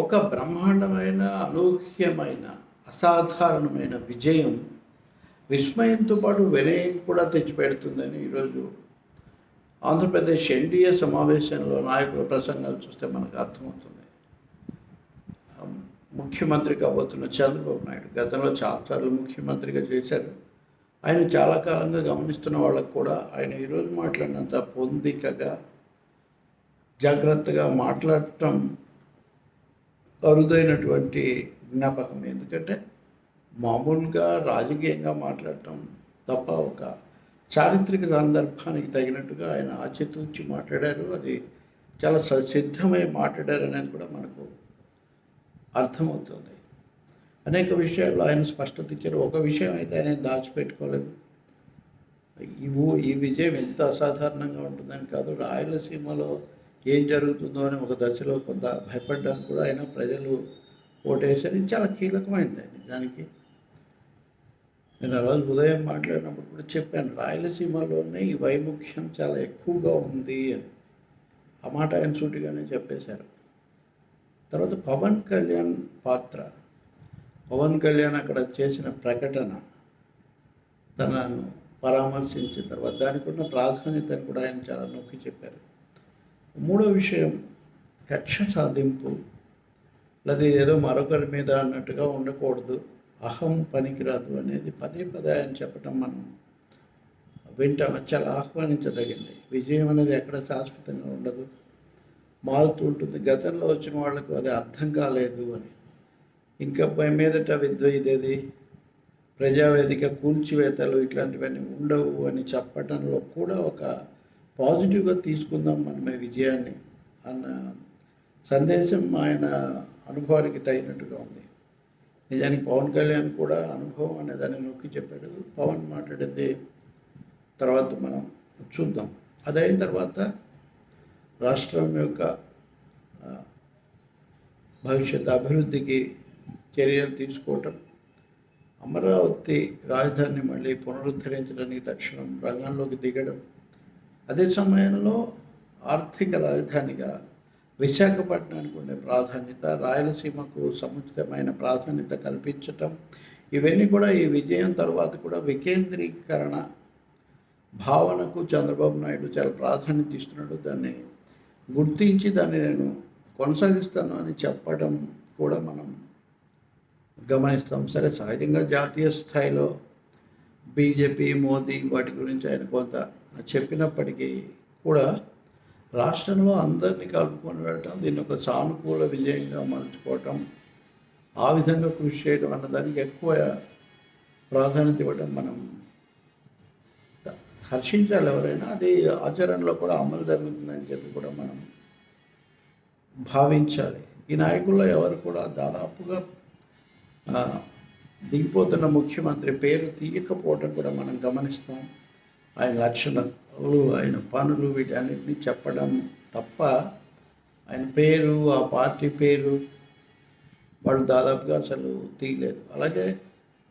ఒక బ్రహ్మాండమైన అనూహ్యమైన అసాధారణమైన విజయం విస్మయంతో పాటు వినయం కూడా తెచ్చిపెడుతుందని ఈరోజు ఆంధ్రప్రదేశ్ ఎన్డీఏ సమావేశంలో నాయకుల ప్రసంగాలు చూస్తే మనకు అర్థమవుతుంది. ముఖ్యమంత్రి కాబోతున్న చంద్రబాబు నాయుడు గతంలో చాలాసార్లు ముఖ్యమంత్రిగా చేశారు. ఆయన చాలా కాలంగా గమనిస్తున్న వాళ్ళకు కూడా ఆయన ఈరోజు మాట్లాడినంత పొందికగా జాగ్రత్తగా మాట్లాడటం అరుదైనటువంటి జ్ఞాపకం. ఎందుకంటే మామూలుగా రాజకీయంగా మాట్లాడటం తప్ప ఒక చారిత్రక సందర్భానికి తగినట్టుగా ఆయన ఆచితూచి మాట్లాడారు. అది చాలా స- సిద్ధమై మాట్లాడారు అనేది కూడా మనకు అర్థమవుతుంది. అనేక విషయాల్లో ఆయన స్పష్టత ఇచ్చారు. ఒక విషయం అయితే ఆయన దాచిపెట్టుకోలేదు. ఈ ఈ విజయం ఎంత అసాధారణంగా ఉంటుందని కాదు. రాయలసీమలో ఏం జరుగుతుందో అని ఒక దశలో కొంత భయపడ్డానికి కూడా ఆయన ప్రజలు ఓటేసరి చాలా కీలకమైంది నిజానికి నేను ఆ రోజు ఉదయం మాట్లాడినప్పుడు కూడా చెప్పాను రాయలసీమలోనే ఈ వైముఖ్యం చాలా ఎక్కువగా ఉంది అని. ఆ మాట ఆయన సూటిగానే చెప్పేశారు. తర్వాత పవన్ కళ్యాణ్ పాత్ర. పవన్ కళ్యాణ్ అక్కడ చేసిన ప్రకటన తనను పరామర్శించిన తర్వాత దానికి ఉన్న ప్రాధాన్యతను కూడా ఆయన చాలా నొక్కి చెప్పారు. మూడో విషయం కక్ష సాధింపు. లేదా ఏదో మరొకరి మీద అన్నట్టుగా ఉండకూడదు. అహం పనికిరాదు అనేది పదే పదే ఆయన చెప్పటం మనం వింటాం చాలా ఆహ్వానించదగింది. విజయం అనేది ఎక్కడ శాశ్వతంగా ఉండదు. మారుతూ ఉంటుంది. గతంలో వచ్చిన వాళ్ళకు అది అర్థం కాలేదు అని. ఇంకా పై మీదట విద్వ ఇదేది? ప్రజావేదిక కూల్చివేతలు ఇట్లాంటివన్నీ ఉండవు అని చెప్పటంలో కూడా ఒక పాజిటివ్గా తీసుకుందాం మనమే విజయాన్ని అన్న సందేశం ఆయన అనుభవానికి తగినట్టుగా ఉంది. నిజానికి పవన్ కళ్యాణ్ కూడా అనుభవం అనే దాన్ని నొక్కి చెప్పాడు. పవన్ మాట్లాడేది. తర్వాత మనం చూద్దాం. అదైన తర్వాత రాష్ట్రం యొక్క భవిష్యత్ అభివృద్ధికి చర్యలు తీసుకోవటం. అమరావతి రాజధానిని మళ్ళీ పునరుద్ధరించడానికి తక్షణం రంగంలోకి దిగడం. అదే సమయంలో ఆర్థిక రాజధానిగా విశాఖపట్నానికి ఉండే ప్రాధాన్యత రాయలసీమకు సముచితమైన ప్రాధాన్యత కల్పించటం ఇవన్నీ కూడా ఈ విజయం తర్వాత కూడా వికేంద్రీకరణ భావనకు చంద్రబాబు నాయుడు చాలా ప్రాధాన్యత ఇస్తున్నాడు. దాన్ని గుర్తించి దాన్ని నేను కొనసాగిస్తాను అని చెప్పడం కూడా మనం గమనిస్తాం. సరే సహజంగా జాతీయ స్థాయిలో బీజేపీ మోదీ వాటి గురించి ఆయన కొంత చెప్పినప్పటికీ కూడా రాష్ట్రంలో అందరినీ కలుపుకొని వెళ్ళటం దీన్ని ఒక సానుకూల విజయంగా మలుచుకోవటం ఆ విధంగా కృషి చేయడం అన్న దానికి ఎక్కువ ప్రాధాన్యత ఇవ్వడం మనం హర్షించాలి ఎవరైనా. అది ఆచరణలో కూడా అమలు జరుగుతుందని చెప్పి కూడా మనం భావించాలి. ఈ నాయకుల్లో ఎవరు కూడా దాదాపుగా దిగిపోతున్న ముఖ్యమంత్రి పేరు తీయకపోవడం కూడా మనం గమనిస్తాం. ఆయన లక్షణాలు ఆయన పనులు వీటన్నిటిని చెప్పడం తప్ప ఆయన పేరు ఆ పార్టీ పేరు వాళ్ళు దాదాపుగా అసలు తీయలేదు. అలాగే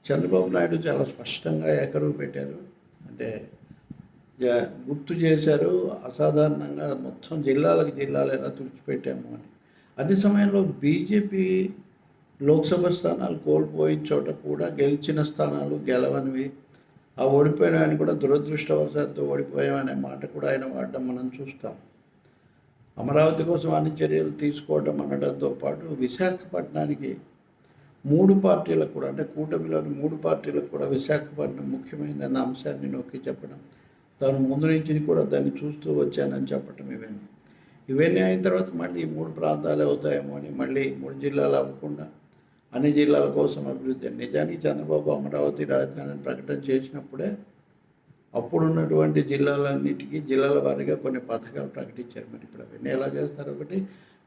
చంద్రబాబు నాయుడు చాలా స్పష్టంగా ఏకరువు పెట్టారు. అంటే గుర్తు చేశారు అసాధారణంగా మొత్తం జిల్లాలకు జిల్లాలు ఎలా తుడిచిపెట్టాము అని. అదే సమయంలో బీజేపీ లోక్సభ స్థానాలు కోల్పోయిన చోట కూడా గెలిచిన స్థానాలు గెలవనివి ఆ ఓడిపోయిన ఆయన కూడా దురదృష్టవశాత్తు ఓడిపోయామనే మాట కూడా ఆయన వాడడం మనం చూస్తాం. అమరావతి కోసం అన్ని చర్యలు తీసుకోవడం అనడంతో పాటు విశాఖపట్నానికి మూడు పార్టీలకు కూడా అంటే కూటమిలోని మూడు పార్టీలకు కూడా విశాఖపట్నం ముఖ్యమైనదన్న అంశాన్ని నొక్కి చెప్పడం తాను ముందు నుంచి కూడా దాన్ని చూస్తూ వచ్చానని చెప్పటం ఇవన్నీ. ఇవన్నీ అయిన తర్వాత మళ్ళీ మూడు ప్రాంతాలు అవుతాయేమో అని మళ్ళీ మూడు జిల్లాలు అవ్వకుండా అన్ని జిల్లాల కోసం అభివృద్ధి. నిజానికి చంద్రబాబు అమరావతి రాజధానిని ప్రకటన చేసినప్పుడే అప్పుడున్నటువంటి జిల్లాలన్నిటికీ జిల్లాల వారీగా కొన్ని పథకాలు ప్రకటించారు. మరి ఇప్పుడు అవన్నీ ఎలా చేస్తారు? ఒకటి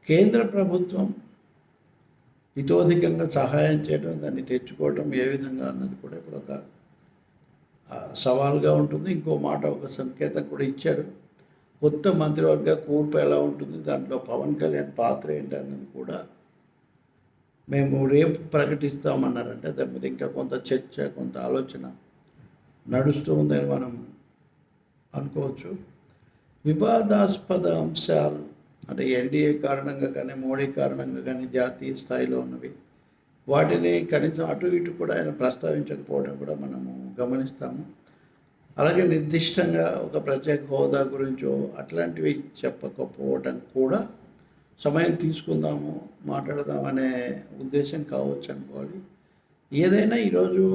కేంద్ర ప్రభుత్వం ఇతోధికంగా సహాయం చేయడం దాన్ని తెచ్చుకోవడం ఏ విధంగా అన్నది కూడా ఇప్పుడు ఒక సవాల్గా ఉంటుంది. ఇంకో మాట ఒక సంకేతం కూడా ఇచ్చారు. కొత్త మంత్రివర్గ కూర్పు ఎలా ఉంటుంది? దాంట్లో పవన్ కళ్యాణ్ పాత్ర ఏంటి అన్నది కూడా మేము రేపు ప్రకటిస్తామన్నారంటే దాని మీద ఇంకా కొంత చర్చ కొంత ఆలోచన నడుస్తూ ఉందని మనం అనుకోవచ్చు. వివాదాస్పద అంశాలు అంటే ఎన్డీఏ కారణంగా కానీ మోడీ కారణంగా కానీ జాతీయ స్థాయిలో ఉన్నవి. వాటిని కనీసం అటు ఇటు కూడా ఆయన ప్రస్తావించకపోవడం కూడా మనము గమనిస్తాము. అలాగే నిర్దిష్టంగా ఒక ప్రత్యేక హోదా గురించో అట్లాంటివి చెప్పకపోవడం కూడా సమయం తీసుకుందాము మాట్లాడదామనే ఉద్దేశం కావచ్చు అనుకోవాలి ఏదైనా ఈరోజు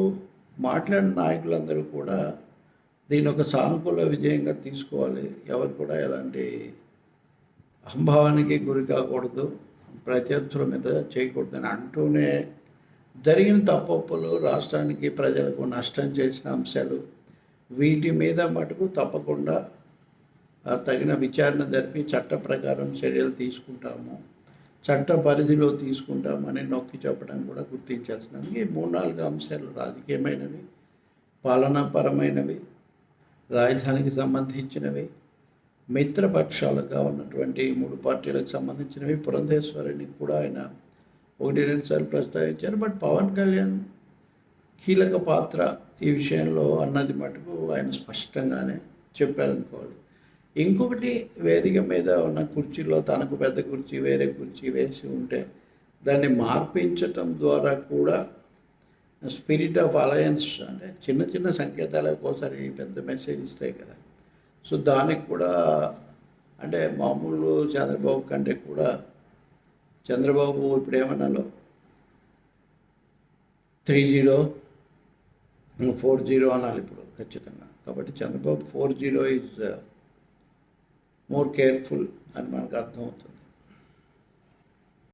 మాట్లాడిన నాయకులందరూ కూడా దీని ఒక సానుకూల విజయంగా తీసుకోవాలి. ఎవరు కూడా ఎలాంటి అహంభావానికి గురి కాకూడదు ప్రత్యర్థుల మీద చేయకూడదని అంటూనే జరిగిన తప్పప్పులు రాష్ట్రానికి ప్రజలకు నష్టం చేసిన అంశాలు వీటి మీద మటుకు తప్పకుండా తగిన విచారణ జరిపి చట్ట ప్రకారం చర్యలు తీసుకుంటాము చట్ట పరిధిలో తీసుకుంటామని నొక్కి చెప్పడం కూడా గుర్తించాల్సినది. ఈ మూడు నాలుగు అంశాలు రాజకీయమైనవి పాలనాపరమైనవి రాజధానికి సంబంధించినవి మిత్రపక్షాలుగా ఉన్నటువంటి మూడు పార్టీలకు సంబంధించినవి. పురంధేశ్వరిని కూడా ఆయన ఒకటి రెండు సార్లు ప్రస్తావించారు. బట్ పవన్ కళ్యాణ్ కీలక పాత్ర ఈ విషయంలో అన్నది మటుకు ఆయన స్పష్టంగానే చెప్పారనుకోవాలి. ఇంకొకటి వేదిక మీద ఉన్న కుర్చీలో తనకు పెద్ద కుర్చీ వేరే కుర్చీ వేసి ఉంటే దాన్ని మార్పించటం ద్వారా కూడా స్పిరిట్ ఆఫ్ అలయన్స్ అంటే చిన్న చిన్న సంకేతాలు ఒక్కోసారి పెద్ద మెసేజ్ ఇస్తాయి కదా. సో దానికి కూడా అంటే మామూలు చంద్రబాబు కంటే కూడా చంద్రబాబు ఇప్పుడు ఏమన్నాలో త్రీ జీరో ఫోర్ జీరో అనాలి ఇప్పుడు ఖచ్చితంగా. కాబట్టి Chandrababu four zero is more careful అని మనకు అర్థమవుతుంది